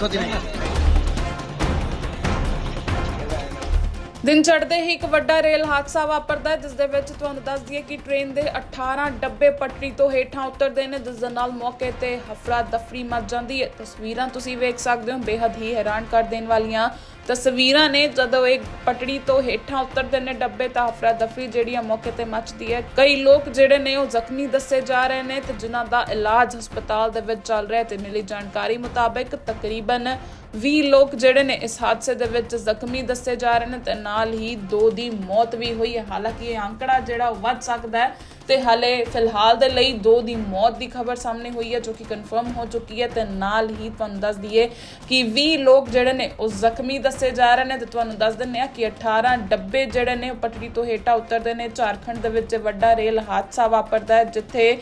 ਖੋਦੀ ਨਹੀਂ ਦਿਨ ਚੜ੍ਹਦੇ ਹੀ ਇੱਕ ਵੱਡਾ ਰੇਲ ਹਾਦਸਾ ਵਾਪਰਦਾ ਹੈ, ਜਿਸ ਦੇ ਵਿੱਚ ਤੁਹਾਨੂੰ ਦੱਸ ਦਈਏ ਕਿ ਟ੍ਰੇਨ ਦੇ 18 ਡੱਬੇ ਪਟੜੀ ਤੋਂ ਹੇਠਾਂ ਉਤਰਦੇ ਨੇ, ਜਿਸ ਦੇ ਨਾਲ ਮੌਕੇ ਤੇ ਹਫੜਾ ਦਫੜੀ ਮਚ ਜਾਂਦੀ ਹੈ। ਤਸਵੀਰਾਂ ਤੁਸੀਂ ਵੇਖ ਸਕਦੇ ਹੋ, ਬੇਹੱਦ ਹੀ ਹੈਰਾਨ ਕਰ ਦੇਣ ਵਾਲੀਆਂ ਤਸਵੀਰਾਂ ਨੇ ਜਦੋਂ ਇਹ ਪਟੜੀ ਤੋਂ ਹੇਠਾਂ ਉਤਰਦੇ ਨੇ ਡੱਬੇ ਤਾਂ ਅਫਰਾ ਦਫਰੀ ਜਿਹੜੀ ਆ ਮੌਕੇ ਤੇ ਮੱਚਦੀ ਹੈ। ਕਈ ਲੋਕ ਜਿਹੜੇ ਨੇ ਉਹ ਜ਼ਖਮੀ ਦੱਸੇ ਜਾ ਰਹੇ ਨੇ ਤੇ ਜਿਨ੍ਹਾਂ ਦਾ ਇਲਾਜ ਹਸਪਤਾਲ ਦੇ ਵਿੱਚ ਚੱਲ ਰਿਹਾ ਹੈ ਤੇ ਮਿਲੀ ਜਾਣਕਾਰੀ ਮੁਤਾਬਕ ਤਕਰੀਬਨ 20 ਲੋਕ ਜਿਹੜੇ ਨੇ ਇਸ ਹਾਦਸੇ ਦੇ ਵਿੱਚ ਜ਼ਖਮੀ ਦੱਸੇ ਜਾ ਰਹੇ ਨੇ ਤੇ ਨਾਲ ਹੀ ਦੋ ਦੀ ਮੌਤ ਵੀ ਹੋਈ ਹੈ। ਹਾਲਾਂਕਿ ਇਹ ਅੰਕੜਾ ਜਿਹੜਾ ਵੱਧ ਸਕਦਾ ਹੈ ਤੇ ਹਾਲੇ ਫਿਲਹਾਲ ਦੇ ਲਈ ਦੋ ਦੀ ਮੌਤ ਦੀ ਖਬਰ ਸਾਹਮਣੇ ਹੋਈ ਹੈ, ਜੋ ਕਿ ਕਨਫਰਮ ਹੋ ਚੁੱਕੀ ਹੈ ਤੇ ਨਾਲ ਹੀ ਤੁਹਾਨੂੰ ਦੱਸ ਦਈਏ ਕਿ 20 ਲੋਕ ਜਿਹੜੇ ਨੇ ਉਹ ਜ਼ਖਮੀ ਦੱਸੇ ਜਾ ਰਹੇ ਨੇ ਤੇ ਤੁਹਾਨੂੰ ਦੱਸ ਦਿੰਨੇ ਆ ਕਿ 18 ਡੱਬੇ ਜਿਹੜੇ ਨੇ ਉਹ ਪਟੜੀ ਤੋਂ ਹੇਠਾਂ ਉਤਰਦੇ ਨੇ। ਝਾਰਖੰਡ ਦੇ ਵਿੱਚ ਵੱਡਾ ਰੇਲ ਹਾਦਸਾ ਵਾਪਰਦਾ ਹੈ, ਜਿੱਥੇ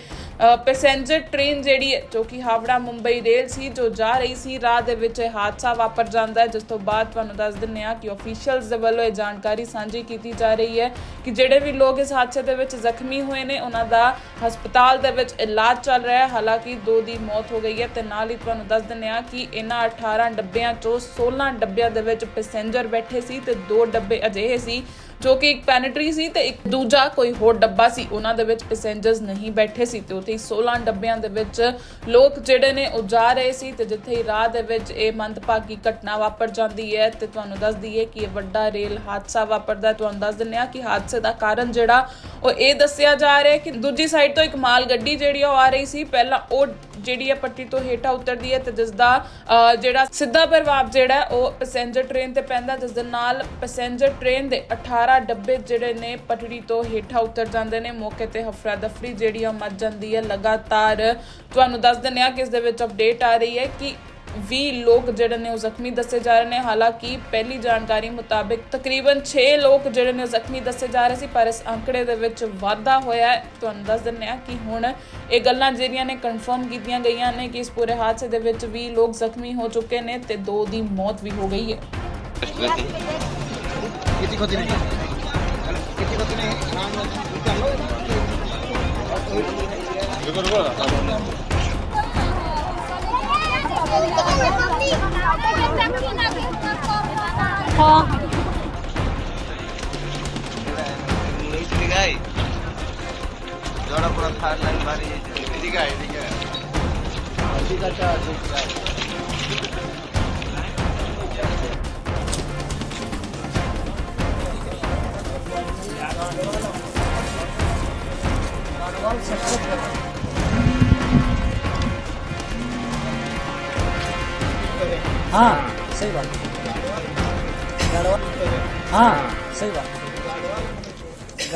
ਪੈਸੇਂਜਰ ਟ੍ਰੇਨ ਜਿਹੜੀ ਹੈ, ਜੋ ਕਿ ਹਾਵੜਾ ਮੁੰਬਈ ਰੇਲ ਸੀ, ਜੋ ਜਾ ਰਹੀ ਸੀ, ਰਾਹ ਦੇ ਵਿੱਚ ਇਹ ਹਾਦਸਾ ਵਾਪਰ ਜਾਂਦਾ ਹੈ, ਜਿਸ ਤੋਂ ਬਾਅਦ ਤੁਹਾਨੂੰ ਦੱਸ ਦਿੰਨੇ ਆ ਕਿ ਅਫੀਸ਼ੀਅਲਸ ਦੇ ਵੱਲੋਂ ਇਹ ਜਾਣਕਾਰੀ ਸਾਂਝੀ ਕੀਤੀ ਜਾ ਰਹੀ ਹੈ ਕਿ ਜਿਹੜੇ ਵੀ ਲੋਕ ਇਸ ਹਾਦਸੇ ਦੇ ਵਿੱਚ ਜ਼ਖਮੀ ਹੋਏ ਨੇ, ਉਹਨਾਂ ਦਾ ਹਸਪਤਾਲ ਦੇ ਵਿੱਚ ਇਲਾਜ ਚੱਲ ਰਿਹਾ ਹੈ। ਹਾਲਾਂਕਿ ਦੋ ਦੀ ਮੌਤ ਹੋ ਗਈ ਹੈ ਤੇ ਨਾਲ ਹੀ ਤੁਹਾਨੂੰ ਦੱਸ ਦਿੰਨੇ ਆ ਕਿ ਇਹਨਾਂ 18 ਡੱਬਿਆਂ ਚੋਂ 16 ਡੱਬਿਆਂ ਦੇ ਵਿੱਚ ਪੈਸੇਂਜਰ ਬੈਠੇ ਸੀ ਤੇ ਦੋ ਡੱਬੇ ਅਜਿਹੇ ਸੀ ਜੋ ਕਿ ਇੱਕ ਪੈਨਟਰੀ ਸੀ ਤੇ ਇੱਕ ਦੂਜਾ ਕੋਈ ਹੋਰ ਡੱਬਾ ਸੀ। ਉਹਨਾਂ ਦੇ ਵਿੱਚ ਪੈਸੇਂਜਰਸ ਨਹੀਂ ਬੈਠੇ ਸੀ ਤੇ ਉੱਥੇ ਹੀ 16 ਡੱਬਿਆਂ ਦੇ ਵਿੱਚ ਲੋਕ ਜਿਹੜੇ ਨੇ ਉਹ ਜਾ ਰਹੇ ਸੀ ਤੇ ਜਿੱਥੇ ਹੀ ਰਾਹ ਦੇ ਵਿੱਚ ਇਹ ਮੰਦਭਾਗੀ ਘਟਨਾ ਵਾਪਰ ਜਾਂਦੀ ਹੈ ਤੇ ਤੁਹਾਨੂੰ ਦੱਸ ਦਈਏ ਕਿ ਇਹ ਵੱਡਾ ਰੇਲ ਹਾਦਸਾ ਵਾਪਰਦਾ ਤੁਹਾਨੂੰ ਦੱਸ ਦਿੰਨੇ ਆ ਕਿ ਹਾਦਸੇ ਦਾ ਕਾਰਨ ਜਿਹੜਾ ਉਹ ਇਹ ਦੱਸਿਆ ਜਾ ਰਿਹਾ ਹੈ ਕਿ ਦੂਜੀ ਸਾਈਡ ਤੋਂ ਇੱਕ ਮਾਲ ਗੱਡੀ ਜਿਹੜੀ ਉਹ ਆ ਰਹੀ ਸੀ। ਪਹਿਲਾਂ ਉਹ ਜਿਹੜੀ ਹੈ ਪੱਟੀ ਤੋਂ ਹੇਠਾਂ ਉਤਰਦੀ ਹੈ ਤੇ ਜਿਸ ਦਾ ਜਿਹੜਾ ਸਿੱਧਾ ਪ੍ਰਭਾਵ ਜਿਹੜਾ ਉਹ ਪੈਸੇਂਜਰ ਟ੍ਰੇਨ ਤੇ ਪੈਂਦਾ ਜਿਸ ਦੇ ਨਾਲ ਪੈਸੇਂਜਰ ਟ੍ਰੇਨ ਦੇ 18 ਡੱਬੇ ਜਿਹੜੇ ਨੇ ਪਟੜੀ ਤੋਂ ਹੇਠਾਂ ਉਤਰ ਜਾਂਦੇ ਨੇ। ਮੌਕੇ ਤੇ ਹਫਰਾ ਦਫਰੀ ਜਿਹੜੀ ਆ ਮਚ ਜਾਂਦੀ ਹੈ। ਲਗਾਤਾਰ ਤੁਹਾਨੂੰ ਦੱਸ ਦਿੰਦੇ ਆ ਕਿ ਇਸ ਦੇ ਵਿੱਚ ਅਪਡੇਟ ਆ ਰਹੀ ਹੈ ਕਿ 20 ਲੋਕ ਜਿਹੜੇ ਨੇ ਉਹ ਜ਼ਖਮੀ ਦੱਸੇ ਜਾ ਰਹੇ ਨੇ। ਹਾਲਾਂਕਿ ਪਹਿਲੀ ਜਾਣਕਾਰੀ ਮੁਤਾਬਕ ਤਕਰੀਬਨ 6 ਲੋਕ ਜਿਹੜੇ ਨੇ ਜ਼ਖਮੀ ਦੱਸੇ ਜਾ ਰਹੇ ਸੀ ਪਰ ਇਸ ਅੰਕੜੇ ਦੇ ਵਿੱਚ ਵਾਧਾ ਹੋਇਆ ਹੈ। ਤੁਹਾਨੂੰ ਦੱਸ ਦਿੰਨੇ ਆ ਕਿ ਹੁਣ ਇਹ ਗੱਲਾਂ ਜਿਹੜੀਆਂ ਨੇ ਕਨਫਰਮ ਕੀਤੀਆਂ ਗਈਆਂ ਨੇ ਕਿ ਇਸ ਪੂਰੇ ਹਾਦਸੇ ਦੇ ਵਿੱਚ 20 ਲੋਕ ਜ਼ਖਮੀ ਹੋ ਚੁੱਕੇ ਨੇ ਤੇ ਦੋ ਦੀ ਮੌਤ ਵੀ ਹੋ ਗਈ ਹੈ। ਕਿਤੀ ਖੋਤੀ ਨਹੀਂ ਕਿਤੀ ਖੋਤੀ ਨਹੀਂ ਨਾਮ ਨਾਲ ਕਰ ਲੋ জড়া পুরো থার্ড লাইন বাড়ি এদিকে আয়, এদিকে আয়। हाँ सही बात हाँ सही बात